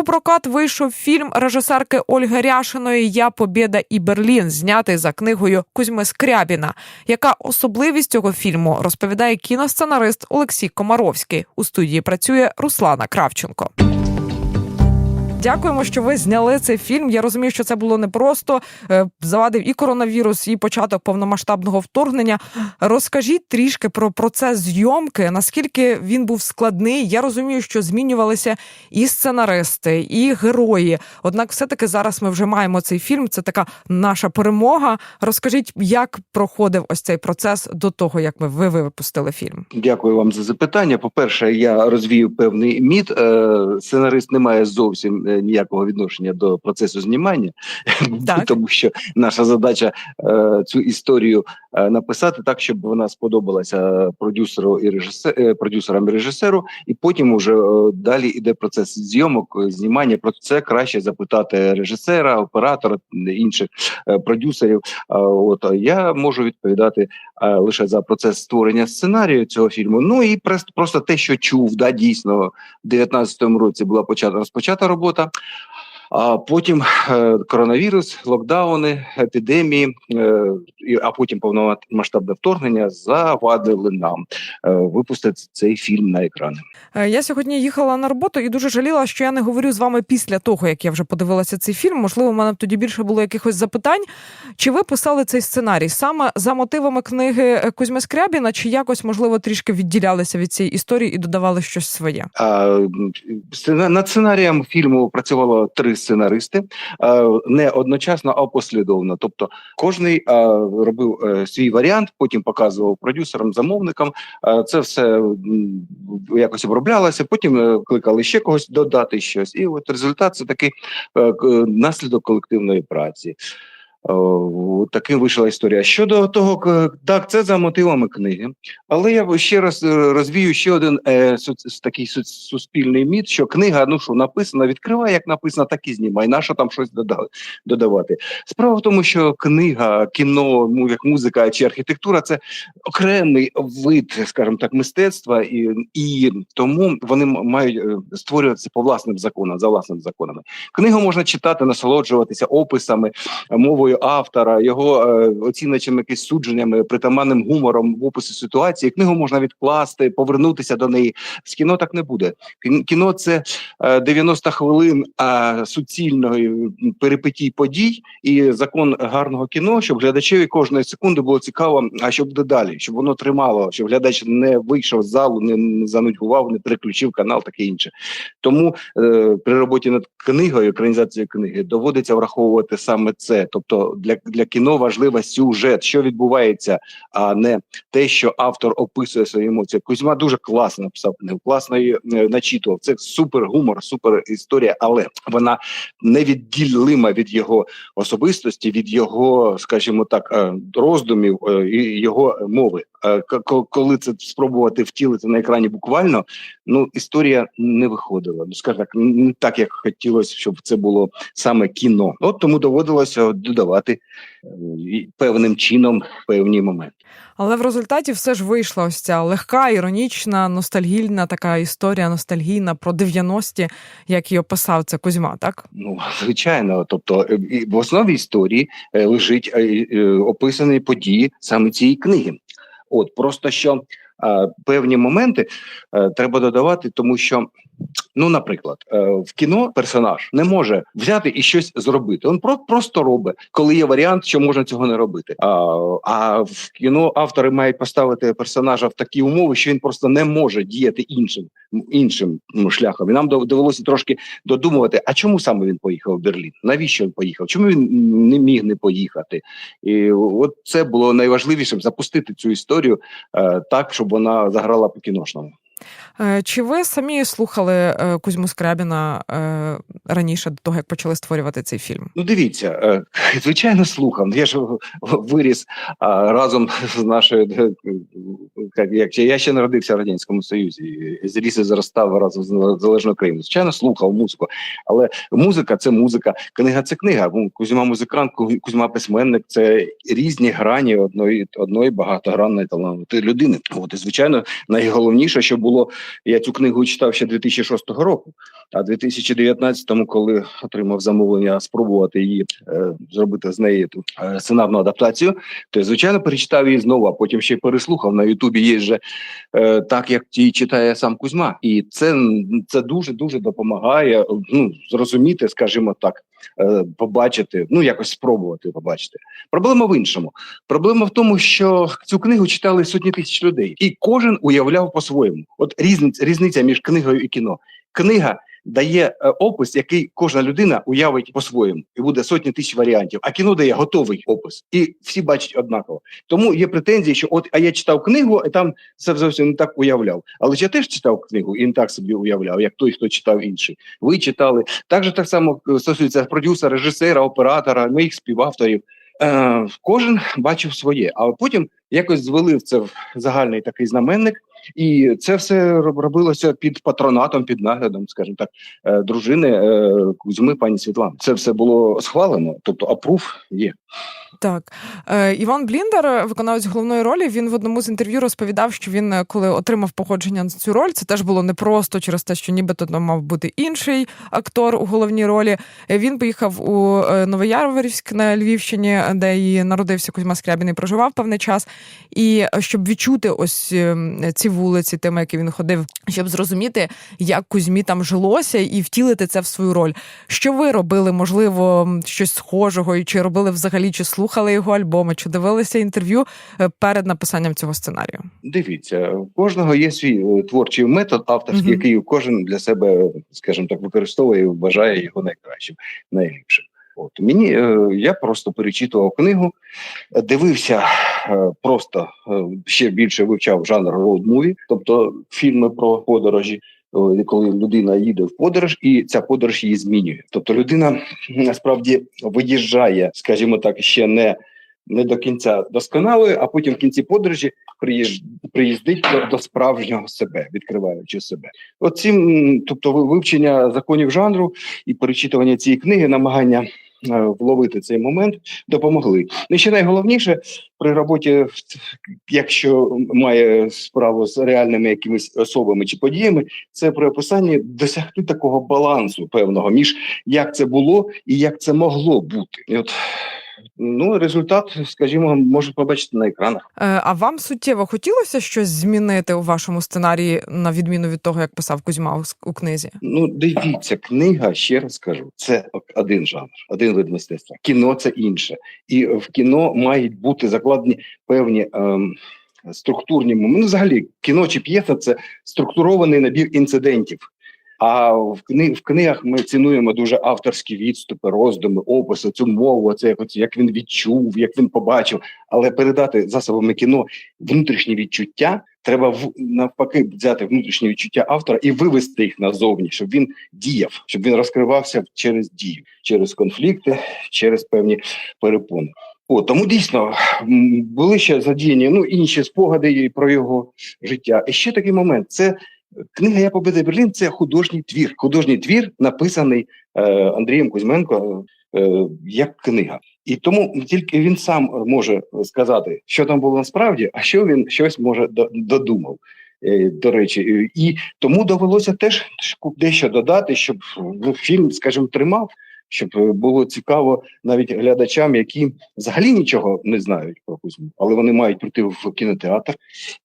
У прокат вийшов фільм режисерки Ольги Ряшиної Я Побєда і Берлін, знятий за книгою Кузьми Скрябіна. Яка особливість цього фільму розповідає кіносценарист Олексій Комаровський. У студії працює Руслана Кравченко. Дякуємо, що ви зняли цей фільм. Я розумію, що це було непросто. Е, Завадив і коронавірус, і початок повномасштабного вторгнення. Розкажіть трішки про процес зйомки, наскільки він був складний. Я розумію, що змінювалися і сценаристи, і герої. Однак, все-таки зараз ми вже маємо цей фільм. Це така наша перемога. Розкажіть, як проходив ось цей процес до того, як ми ви випустили фільм. Дякую вам за запитання. По-перше, я розвію певний міт. Е, Сценарист не має зовсім ніякого відношення до процесу знімання, Так. тому що наша задача е, цю історію е, написати так, щоб вона сподобалася продюсеру і режисер, е, продюсерам і режисеру, і потім уже е, далі іде процес зйомок, е, знімання. Про це краще запитати режисера, оператора, інших е, продюсерів. А От я можу відповідати е, лише за процес створення сценарію цього фільму. Ну і просто те, що чув, да, дійсно, в 19-му році була почата розпочата робота робота. А потім е, коронавірус, локдауни, епідемії, е, а потім повномасштабне вторгнення завадили нам е, випустити цей фільм на екрани. Я сьогодні їхала на роботу і дуже жаліла, що я не говорю з вами після того, як я вже подивилася цей фільм. Можливо, у мене тоді більше було якихось запитань. Чи ви писали цей сценарій саме за мотивами книги Кузьми Скрябіна, чи якось можливо трішки відділялися від цієї історії і додавали щось своє? А, над сценарієм фільму працювало три сценаристи не одночасно, а послідовно. Тобто, кожний робив е, свій варіант, потім показував продюсерам, замовникам. Це все якось оброблялося. Потім е, кликали ще когось додати щось. І от результат це такий е, наслідок колективної праці. О, Таким вийшла історія. Щодо того, так, це за мотивами книги. Але я ще раз е, розвію ще один е, соц- такий соц- суспільний міт, що книга, ну що написана, відкривай, як написано, так і знімай. Нащо там щось дода- додавати? Справа в тому, що книга, кіно, ну, як музика чи архітектура це окремий вид, скажімо так, мистецтва, і, і тому вони мають е, створюватися по власним законам, за власними законами. Книгу можна читати, насолоджуватися описами, мовою автора, його е, оціночними якісь судженнями, притаманним гумором в описі ситуації. Книгу можна відкласти, повернутися до неї. З кіно так не буде. Кін- Кіно це е, 90 хвилин е, суцільної м, перипетій подій і закон гарного кіно, щоб глядачеві кожної секунди було цікаво, а що буде далі, щоб воно тримало, щоб глядач не вийшов з залу, не, занудьгував, не переключив канал, таке інше. Тому е, при роботі над книгою, екранізацією книги, доводиться враховувати саме це. Тобто для, для кіно важлива сюжет, що відбувається, а не те, що автор описує свої емоції. Кузьма дуже класно написав книгу, класно її е, начитував. Це супер гумор, супер історія, але вона невідділима від його особистості, від його, скажімо так, е, роздумів е, і його мови. Е, Коли це спробувати втілити на екрані буквально, ну історія не виходила. Ну скажімо так, не так як хотілося, щоб це було саме кіно. От тому доводилося додавати е, певним чином певні моменти. Але в результаті все ж вийшла ось ця легка, іронічна, ностальгійна така історія, ностальгійна про 90-ті, як її описав це Кузьма, так? Ну звичайно, тобто е, в основі історії лежить описані події саме цієї книги. От просто що е, певні моменти е, треба додавати, тому що. Ну, наприклад, е, в кіно персонаж не може взяти і щось зробити. Він про просто робить, коли є варіант, що можна цього не робити. А, а в кіно автори мають поставити персонажа в такі умови, що він просто не може діяти іншим іншим ну, шляхом. І нам довелося трошки додумувати, а чому саме він поїхав в Берлін? Навіщо він поїхав? Чому він не міг не поїхати? І от це було найважливішим запустити цю історію е, так, щоб вона заграла по кіношному. Е, Чи ви самі слухали е, Кузьму Скрябіна е, раніше до того, як почали створювати цей фільм? Ну, дивіться, звичайно, слухав. Я ж виріс разом з нашою як, я ще народився в радянському союзі, зріс і зростав разом з залежною країною. Звичайно, слухав музику, але музика це музика, книга це книга. Ну, Кузьма музикант, Кузьма письменник це різні грані одної одної багатогранної талантної людини. От і звичайно, найголовніше, що було було. Я цю книгу читав ще 2006 року. А 2019-му, коли отримав замовлення спробувати її е, зробити з неї ту е, сценарну адаптацію, то я, звичайно перечитав її знову, а потім ще й переслухав. На Ютубі є же е, так, як ті читає сам Кузьма, і це, це дуже дуже допомагає ну, зрозуміти, скажімо так, побачити, ну якось спробувати побачити. Проблема в іншому. Проблема в тому, що цю книгу читали сотні тисяч людей, і кожен уявляв по-своєму. От різниця, різниця між книгою і кіно. Книга дає е, опис, який кожна людина уявить по-своєму, і буде сотні тисяч варіантів. А кіно дає готовий опис, і всі бачать однаково. Тому є претензії, що от а я читав книгу, і там це зовсім не так уявляв. Але я теж читав книгу і не так собі уявляв, як той, хто читав інший. Ви читали так же так само е, стосується продюсера, режисера, оператора, моїх співавторів. Е, кожен бачив своє, а потім якось звели в це в загальний такий знаменник, і це все робилося під патронатом, під наглядом, скажімо так, е, дружини е, Кузьми, пані Світлани. Це все було схвалено, тобто апрув є. Так, е, Іван Бліндер, виконавець головної ролі, він в одному з інтерв'ю розповідав, що він, коли отримав походження на цю роль, це теж було непросто через те, що нібито мав бути інший актор у головній ролі. Він поїхав у Новоярворівськ на Львівщині, де і народився Кузьма Скрябін і проживав певний час. І щоб відчути ось е, ці вулиці, тими, які він ходив, щоб зрозуміти, як Кузьмі там жилося, і втілити це в свою роль. Що ви робили? Можливо, щось схожого, і чи робили взагалі, чи слухали його альбоми, чи дивилися інтерв'ю е, перед написанням цього сценарію? Дивіться, у кожного є свій е, творчий метод авторський, Мгм. який кожен для себе, скажімо так, використовує і вважає його найкращим, найліпшим. От мені е, я просто перечитував книгу, дивився е, просто е, ще більше вивчав жанр movie, тобто фільми про подорожі. Коли людина їде в подорож, і ця подорож її змінює. Тобто людина насправді виїжджає, скажімо так, ще не, не до кінця досконалою, а потім в кінці подорожі приїж... приїздить до, справжнього себе, відкриваючи себе. От цим, м, тобто, ви- вивчення законів жанру і перечитування цієї книги, намагання е, вловити цей момент допомогли. Ну, і ще найголовніше при роботі, якщо має справу з реальними якимись особами чи подіями, це при описанні досягти такого балансу певного між як це було і як це могло бути. І от ну результат, скажімо, можуть побачити на екранах. Е, А вам суттєво хотілося щось змінити у вашому сценарії, на відміну від того, як писав Кузьма у у книзі? Ну, дивіться, книга, ще раз кажу, це один жанр, один вид мистецтва. Кіно це інше. І в кіно мають бути закладені певні ем, структурні моменти. Ну, взагалі, кіно чи п'єса це структурований набір інцидентів. А в, кни, в книгах ми цінуємо дуже авторські відступи, роздуми, описи, цю мову, це як, як він відчув, як він побачив. Але передати засобами кіно внутрішні відчуття треба в навпаки взяти внутрішні відчуття автора і вивести їх назовні, щоб він діяв, щоб він розкривався через дію, через конфлікти, через певні перепони. О, тому дійсно були ще задіяні ну інші спогади про його життя. І ще такий момент: це книга Я победа Берлін. Це художній твір. Художній твір написаний е, Андрієм Кузьменко е, як книга. І тому тільки він сам може сказати, що там було насправді, а що він щось може до- додумав. Е, До речі, і тому довелося теж дещо додати, щоб ну, фільм, скажімо, тримав, щоб е, було цікаво навіть глядачам, які взагалі нічого не знають про Кузьму, але вони мають прийти в кінотеатр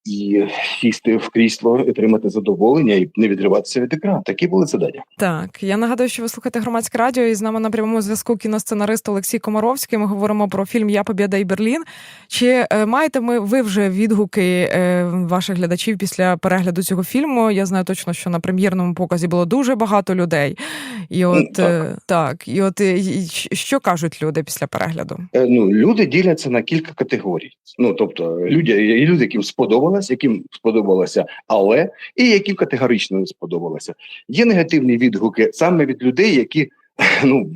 і сісти в крісло, отримати задоволення і не відриватися від екрану. Такі були завдання. Так, я нагадую, що ви слухаєте громадське радіо, і з нами на прямому зв'язку кіносценарист Олексій Комаровський. Ми говоримо про фільм Я Побєда і Берлін. Чи е, маєте ми ви вже відгуки е, ваших глядачів після перегляду цього фільму? Я знаю точно, що на прем'єрному показі було дуже багато людей. І от так. е, так, і от е, і що кажуть люди після перегляду? Е, ну, люди діляться на кілька категорій. Ну тобто, люди, люди, яким сподобалось, яким сподобалося, але і яким категорично не сподобалося. Є негативні відгуки саме від людей, які ну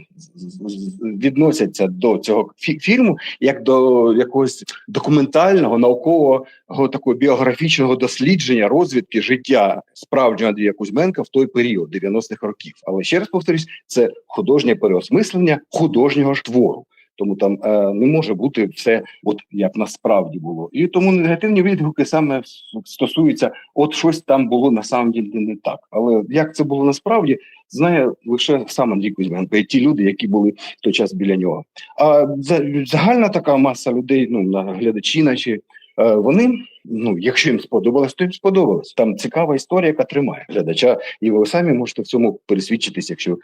відносяться до цього фі- фільму як до якогось документального наукового такого біографічного дослідження розвідки життя справжнього Андрія Кузьменка в той період 90-х років. Але ще раз повторюсь, це художнє переосмислення художнього ж твору. Тому там е, не може бути все, от як насправді було. І тому негативні відгуки саме стосуються, от щось там було на самом ділі не так. Але як це було насправді, знає лише сам Андрій Кузьменко і ті люди, які були в той час біля нього. А за- загальна така маса людей, ну на глядачі, наші. е, Вони, ну якщо їм сподобалось, то їм сподобалось. Там цікава історія, яка тримає глядача, і ви самі можете в цьому пересвідчитись, якщо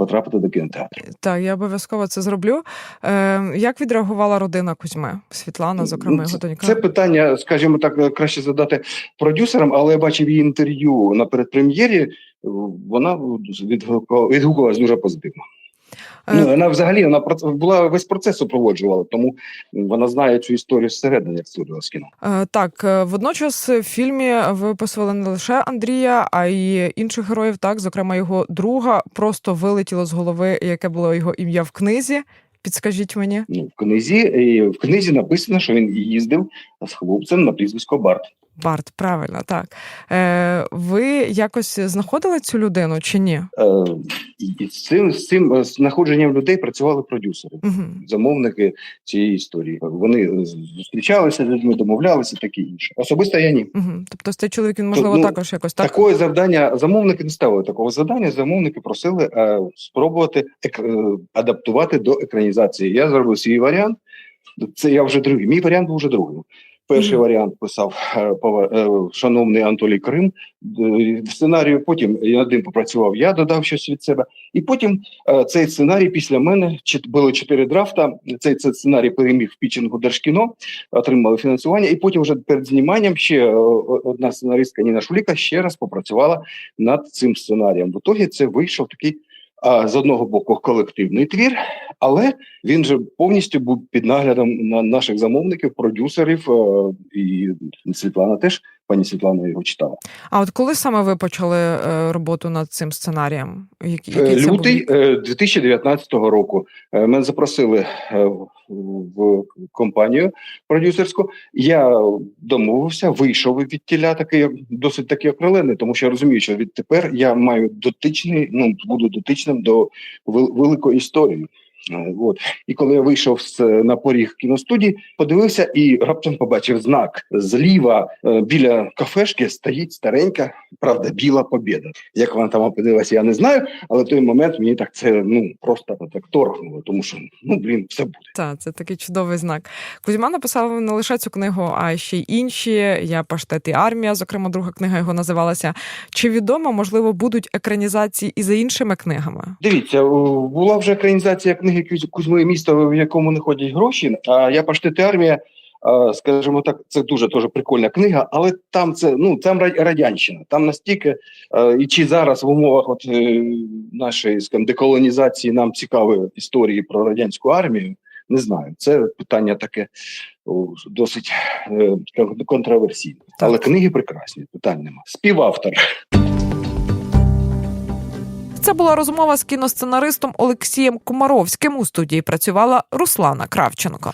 потрапити до кінотеатру. Так, я обов'язково це зроблю. Е, як відреагувала родина Кузьми? Світлана, зокрема, Ну, його це, донька. це питання, скажімо так, краще задати продюсерам, але я бачив її інтерв'ю на передпрем'єрі. Вона відгукувала- відгукувалась дуже позитивно. Е, Ну, вона взагалі вона була весь процес супроводжувала, тому вона знає цю історію зсередини, як створювала з кіно. Е, Так, е, водночас в фільмі ви описували не лише Андрія, а й інших героїв. Так, зокрема, його друга просто вилетіло з голови, яке було його ім'я в книзі. Підскажіть мені. Ну, в книзі в книзі написано, що він їздив з хлопцем на прізвисько Барт. Барт, правильно, так. Е, ви якось знаходили цю людину чи ні? Е, з цим з цим е, знаходженням людей працювали продюсери. Угу. замовники цієї історії. Вони зустрічалися з людьми, домовлялися, таке інше. Особисто я ні. Угу. Тобто цей чоловік він можливо Ну, також якось так. Такое завдання замовники не ставили такого завдання. Замовники просили е, спробувати ек, е, адаптувати до екранізації. Я зробив свій варіант. Це я вже другий. Мій варіант був вже другим. Перший варіант писав е, е, шановний Анатолій Крим. Е, Сценарію потім я над ним попрацював. Я додав щось від себе, і потім цей сценарій після мене було чотири драфта. Цей, цей сценарій переміг в пічингу Держкіно, отримали фінансування. І потім, вже перед зніманням, ще одна сценаристка Ніна Шуліка ще раз попрацювала над цим сценарієм. В ітогі це вийшов такий. З одного боку колективний твір, але він же повністю був під наглядом на наших замовників, продюсерів і Світлана теж пані Світлана його читала. А от коли саме ви почали е, роботу над цим сценарієм? Який, Е, який це Лютий рік? е, 2019 року е, мене запросили в- компанію продюсерську. Я домовився, вийшов від тіля такий досить таки окрилений, тому що я розумію, що відтепер я маю дотичний, ну буду дотичним до великої історії. От і коли я вийшов з на поріг кіностудії, подивився і раптом побачив знак зліва е, біля кафешки стоїть старенька, правда, біла побєда. Як вона там опинилася, я не знаю. Але в той момент мені так це ну просто так торкнуло, тому що ну блін, все буде. Та, це такий чудовий знак. Кузьма написав не лише цю книгу, а ще й інші. Я паштет і армія. Зокрема, друга книга його називалася. Чи відомо, можливо, будуть екранізації і за іншими книгами? Дивіться, була вже екранізація книги Кузь- Кузьми місто, в якому не ходять гроші. А я паштет і армія. Скажімо так, це дуже дуже прикольна книга, але там це ну там ра- радянщина. Там настільки і чи зараз в умовах от е, нашої скажімо, деколонізації нам цікаві історії про радянську армію. Не знаю, це питання таке досить е, контроверсійне. Але книги прекрасні, питань нема. Співавтор. Це була розмова з кіносценаристом Олексієм Комаровським. У студії працювала Руслана Кравченко.